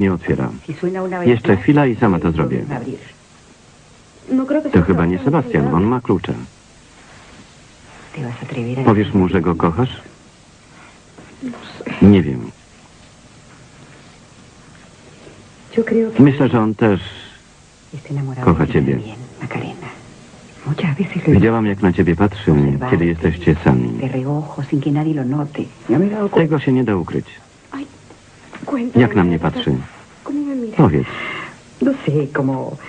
Nie otwiera. Si suena una vez Jeszcze chwila i sama to zrobię. To chyba nie Sebastian, on ma klucze. ¿Te vas a atrever a Powiesz mu, że go kochasz? Nie wiem. Myślę, że on też. Kocha ciebie. Widziałam, jak na ciebie patrzy, kiedy jesteście sami. No. Tego się nie da ukryć. Jak na mnie patrzy? Powiedz.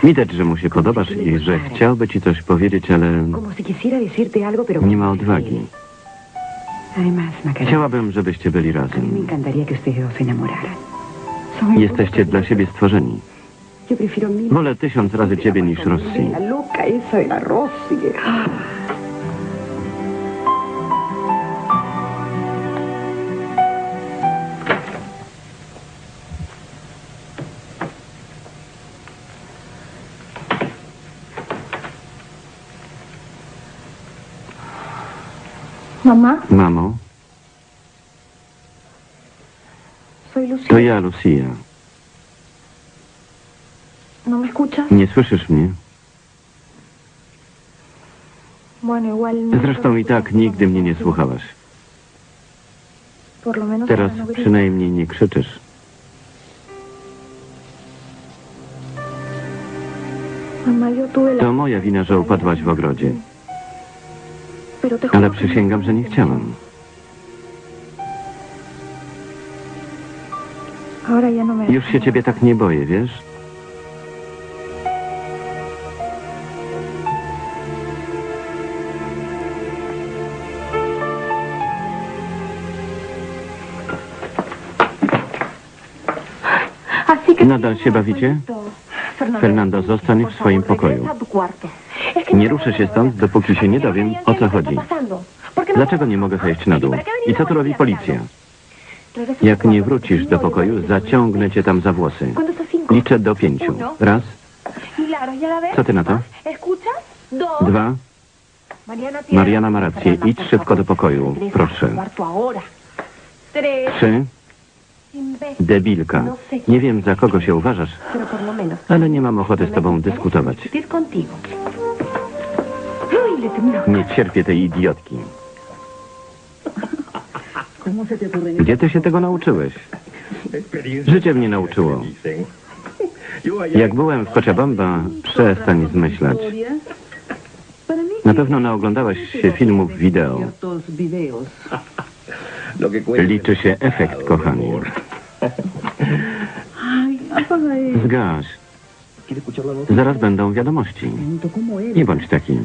Widać, że mu się podobasz i że chciałby ci coś powiedzieć, ale nie ma odwagi. Chciałabym, żebyście byli razem. Jesteście dla siebie stworzeni. Wolę tysiąc razy ciebie niż Rossi. Mamá, Mamo, soy Lucía. to ja, Lucia. ¿No me escuchas? Nie słyszysz mnie? No Zresztą i tak nigdy mnie nie słuchałaś. Teraz no przynajmniej nie krzyczysz. To moja wina, że upadłaś w ogrodzie. Ale przysięgam, że nie chciałam. Już się ciebie tak nie boję, wiesz? Nadal się bawicie? Fernando, zostań w swoim pokoju. Nie ruszę się stąd, dopóki się nie dowiem, o co chodzi. Dlaczego nie mogę zejść na dół? I co tu robi policja? Jak nie wrócisz do pokoju, zaciągnę cię tam za włosy. Liczę do pięciu. Raz, Co ty na to? dwa, Mariana ma rację. Idź szybko do pokoju, proszę. Trzy, debilka. Nie wiem, za kogo się uważasz, ale nie mam ochoty z tobą dyskutować. Nie cierpię tej idiotki. Gdzie ty się tego nauczyłeś? Życie mnie nauczyło. Jak byłem w Cochabamba, przestań zmyślać. Na pewno naoglądałaś się filmów wideo. Liczy się efekt, kochanie. Zgaś. Zaraz będą wiadomości. Nie bądź taki.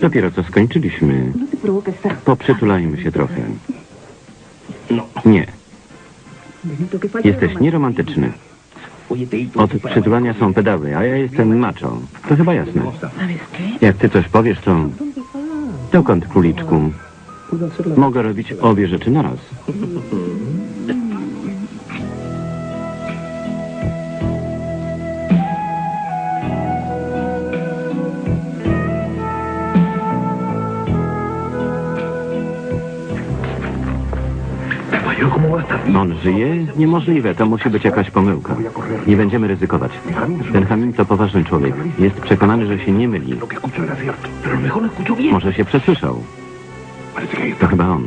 Dopiero co skończyliśmy. Poprzytulajmy się trochę. Nie, jesteś nieromantyczny. Od przytulania są pedały, a ja jestem macho. To chyba jasne. Jak ty coś powiesz, to... Dokąd, króliczku? Mogę robić obie rzeczy naraz. On żyje? Niemożliwe, to musi być jakaś pomyłka. Nie będziemy ryzykować. Ten Hamim to poważny człowiek. Jest przekonany, że się nie myli. Może się przesłyszał. To chyba on.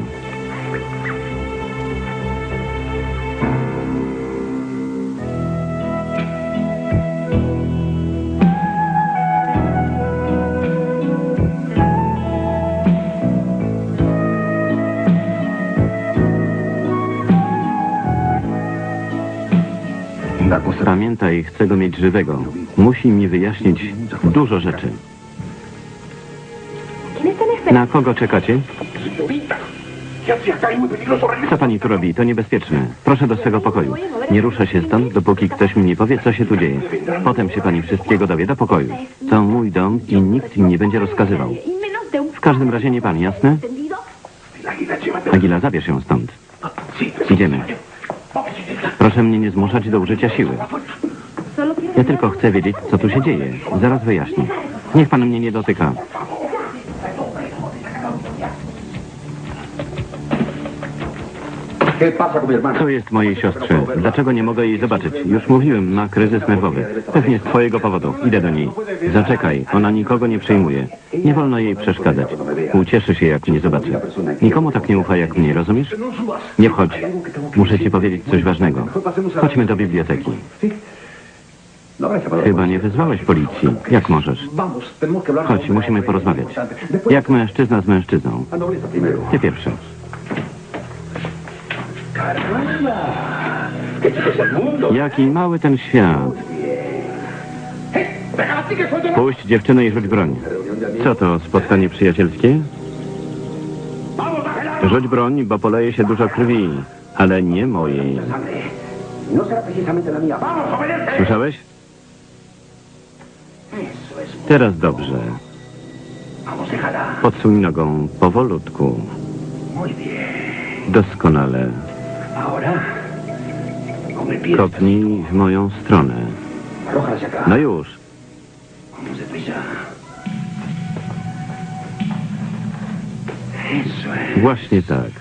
Pamiętaj, chcę go mieć żywego. Musi mi wyjaśnić dużo rzeczy. Na kogo czekacie? Co pani tu robi? To niebezpieczne. Proszę do swego pokoju. Nie ruszę się stąd, dopóki ktoś mi nie powie, co się tu dzieje. Potem się pani wszystkiego dowie do pokoju. To mój dom i nikt mi nie będzie rozkazywał. W każdym razie nie pan, jasne? Agila, zabierz ją stąd. Idziemy. Proszę mnie nie zmuszać do użycia siły. Ja tylko chcę wiedzieć, co tu się dzieje. Zaraz wyjaśnię. Niech pan mnie nie dotyka. Co jest mojej siostrze? Dlaczego nie mogę jej zobaczyć? Już mówiłem, ma kryzys nerwowy. Pewnie z twojego powodu. Idę do niej. Zaczekaj, ona nikogo nie przyjmuje. Nie wolno jej przeszkadzać. Ucieszy się, jak mnie zobaczy. Nikomu tak nie ufa jak mnie, rozumiesz? Nie wchodź. Muszę ci powiedzieć coś ważnego. Chodźmy do biblioteki. Chyba nie wezwałeś policji. Jak możesz? Chodź, musimy porozmawiać. Jak mężczyzna z mężczyzną. Ty pierwszy. Jaki mały ten świat. Puść dziewczynę i rzuć broń. Co to, spotkanie przyjacielskie? Rzuć broń, bo poleje się dużo krwi, ale nie mojej. Słyszałeś? Teraz dobrze. Podsuń nogą, powolutku. Doskonale. Kopnij w moją stronę. No już. Właśnie tak.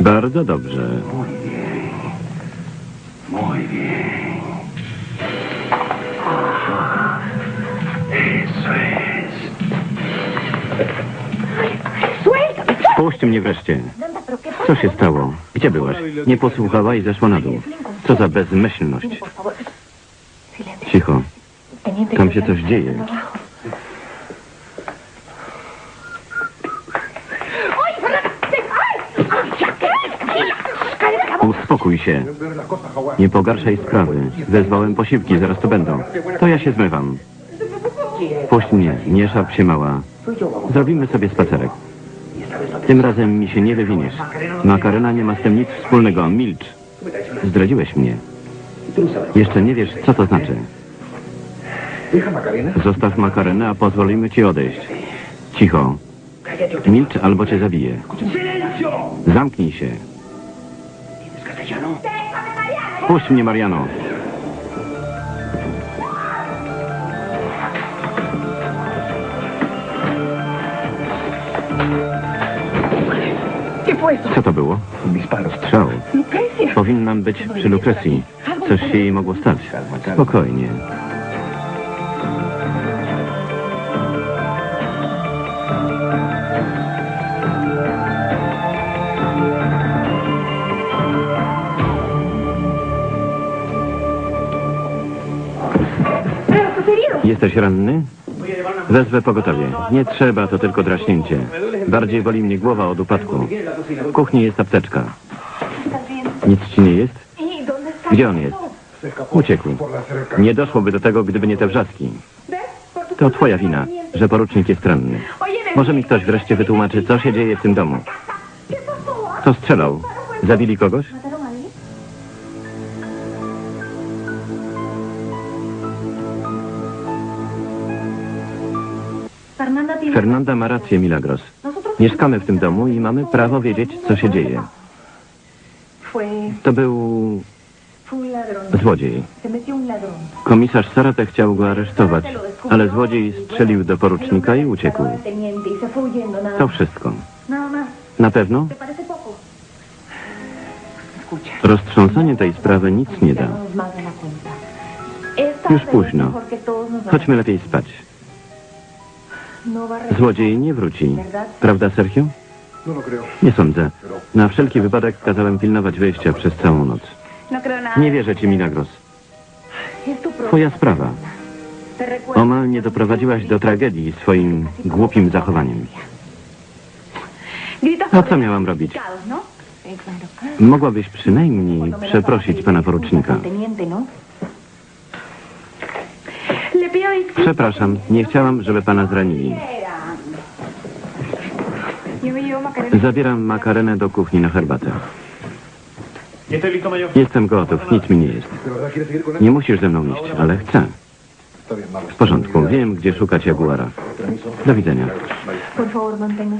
Bardzo dobrze. Puść mnie wreszcie. Co się stało? Gdzie byłaś? Nie posłuchała i zeszła na dół. Co za bezmyślność. Cicho. Tam się coś dzieje. Uspokój się. Nie pogarszaj sprawy. Wezwałem posiłki, zaraz tu będą. To ja się zmywam. Puść mnie, nie szarp się mała. Zrobimy sobie spacerek. Y esta vez no te Tym razem mi się nie wywiniesz. Makarena nie ma z tym nic wspólnego. Milcz. Zdradziłeś mnie. Jeszcze nie wiesz, co to znaczy. Zostaw makarenę, a pozwolimy ci odejść. Cicho. Milcz albo cię zabiję. Zamknij się. Puść mnie, Mariano. Co to było? Strzał. Powinnam być przy Lukrecji. Coś się jej mogło stać. Spokojnie. Jesteś ranny? Wezwę pogotowie. Nie trzeba, to tylko draśnięcie. Bardziej boli mnie głowa od upadku. W kuchni jest apteczka. Nic ci nie jest? Gdzie on jest? Uciekł. Nie doszłoby do tego, gdyby nie te wrzaski. To twoja wina, że porucznik jest ranny. Może mi ktoś wreszcie wytłumaczy, co się dzieje w tym domu. Kto strzelał? Zabili kogoś? Fernanda ma rację, Milagros. Mieszkamy w tym domu i mamy prawo wiedzieć, co się dzieje. To był złodziej. Komisarz Sarate chciał go aresztować, ale złodziej strzelił do porucznika i uciekł. To wszystko. Na pewno? Roztrząsanie tej sprawy nic nie da. Już późno. Chodźmy lepiej spać. Złodziej nie wróci. Prawda, Sergio? Nie sądzę. Na wszelki wypadek kazałem pilnować wyjścia przez całą noc. No. Nie wierzę ci, Milagros. Twoja sprawa. Omal nie doprowadziłaś do tragedii swoim głupim zachowaniem. A co miałam robić? Mogłabyś przynajmniej przeprosić pana porucznika. Przepraszam, nie chciałam, żeby pana zranili. Zabieram makarenę do kuchni na herbatę. Jestem gotów, nic mi nie jest. Nie musisz ze mną iść, ale chcę. W porządku, wiem, gdzie szukać Jaguara. Do widzenia.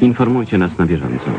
Informujcie nas na bieżąco.